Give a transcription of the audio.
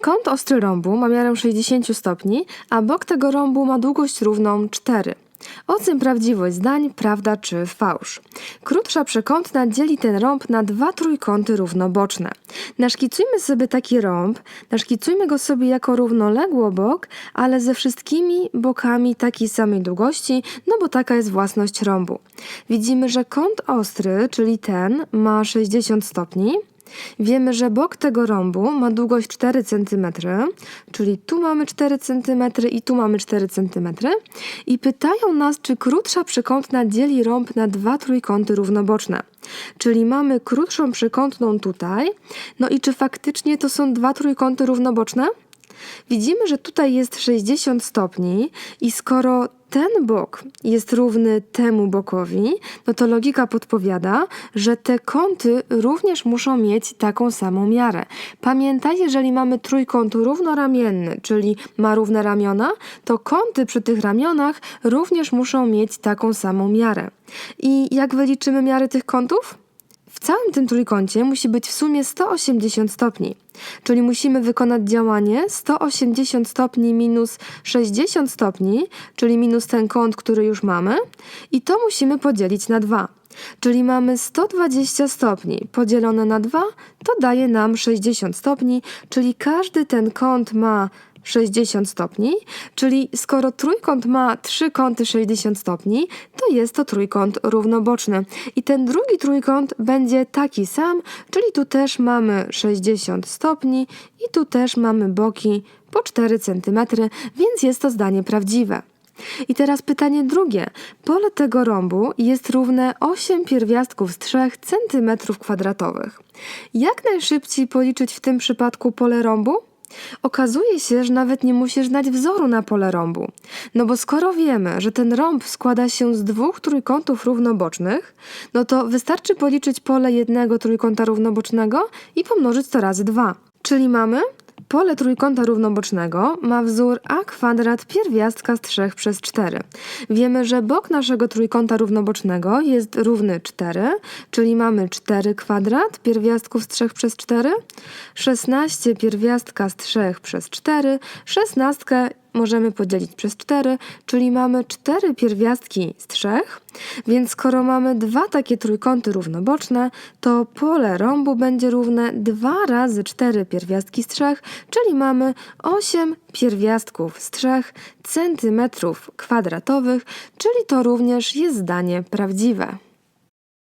Kąt ostry rąbu ma miarę 60 stopni, a bok tego rąbu ma długość równą 4. Ocen prawdziwość zdań, prawda czy fałsz. Krótsza przekątna dzieli ten rąb na dwa trójkąty równoboczne. Naszkicujmy sobie taki rąb, naszkicujmy go sobie jako równoległobok, ale ze wszystkimi bokami takiej samej długości, no bo taka jest własność rąbu. Widzimy, że kąt ostry, czyli ten, ma 60 stopni, Wiemy, że bok tego rąbu ma długość 4 cm, czyli tu mamy 4 cm i tu mamy 4 cm. I pytają nas, czy krótsza przekątna dzieli rąb na dwa trójkąty równoboczne. Czyli mamy krótszą przekątną tutaj. No i czy faktycznie to są dwa trójkąty równoboczne? Widzimy, że tutaj jest 60 stopni i skoro ten bok jest równy temu bokowi, no to logika podpowiada, że te kąty również muszą mieć taką samą miarę. Pamiętaj, jeżeli mamy trójkąt równoramienny, czyli ma równe ramiona, to kąty przy tych ramionach również muszą mieć taką samą miarę. I jak wyliczymy miary tych kątów? W całym tym trójkącie musi być w sumie 180 stopni, czyli musimy wykonać działanie 180 stopni minus 60 stopni, czyli minus ten kąt, który już mamy, i to musimy podzielić na 2. Czyli mamy 120 stopni podzielone na 2, to daje nam 60 stopni, czyli każdy ten kąt ma 60 stopni, czyli skoro trójkąt ma trzy kąty 60 stopni, to jest to trójkąt równoboczny. I ten drugi trójkąt będzie taki sam, czyli tu też mamy 60 stopni i tu też mamy boki po 4 cm, więc jest to zdanie prawdziwe. I teraz pytanie drugie. Pole tego rąbu jest równe 8 pierwiastków z 3 cm kwadratowych. Jak najszybciej policzyć w tym przypadku pole rąbu? Okazuje się, że nawet nie musisz znać wzoru na pole rąbu. No bo skoro wiemy, że ten rąb składa się z dwóch trójkątów równobocznych, no to wystarczy policzyć pole jednego trójkąta równobocznego i pomnożyć to razy dwa. Czyli mamy Pole trójkąta równobocznego ma wzór a kwadrat pierwiastka z 3 przez 4. Wiemy, że bok naszego trójkąta równobocznego jest równy 4, czyli mamy 4 kwadrat pierwiastków z 3 przez 4, 16 pierwiastka z 3 przez 4, 16 możemy podzielić przez 4, czyli mamy 4 pierwiastki z 3, więc skoro mamy dwa takie trójkąty równoboczne, to pole rąbu będzie równe 2 razy 4 pierwiastki z 3, czyli mamy 8 pierwiastków z 3 centymetrów kwadratowych, czyli to również jest zdanie prawdziwe.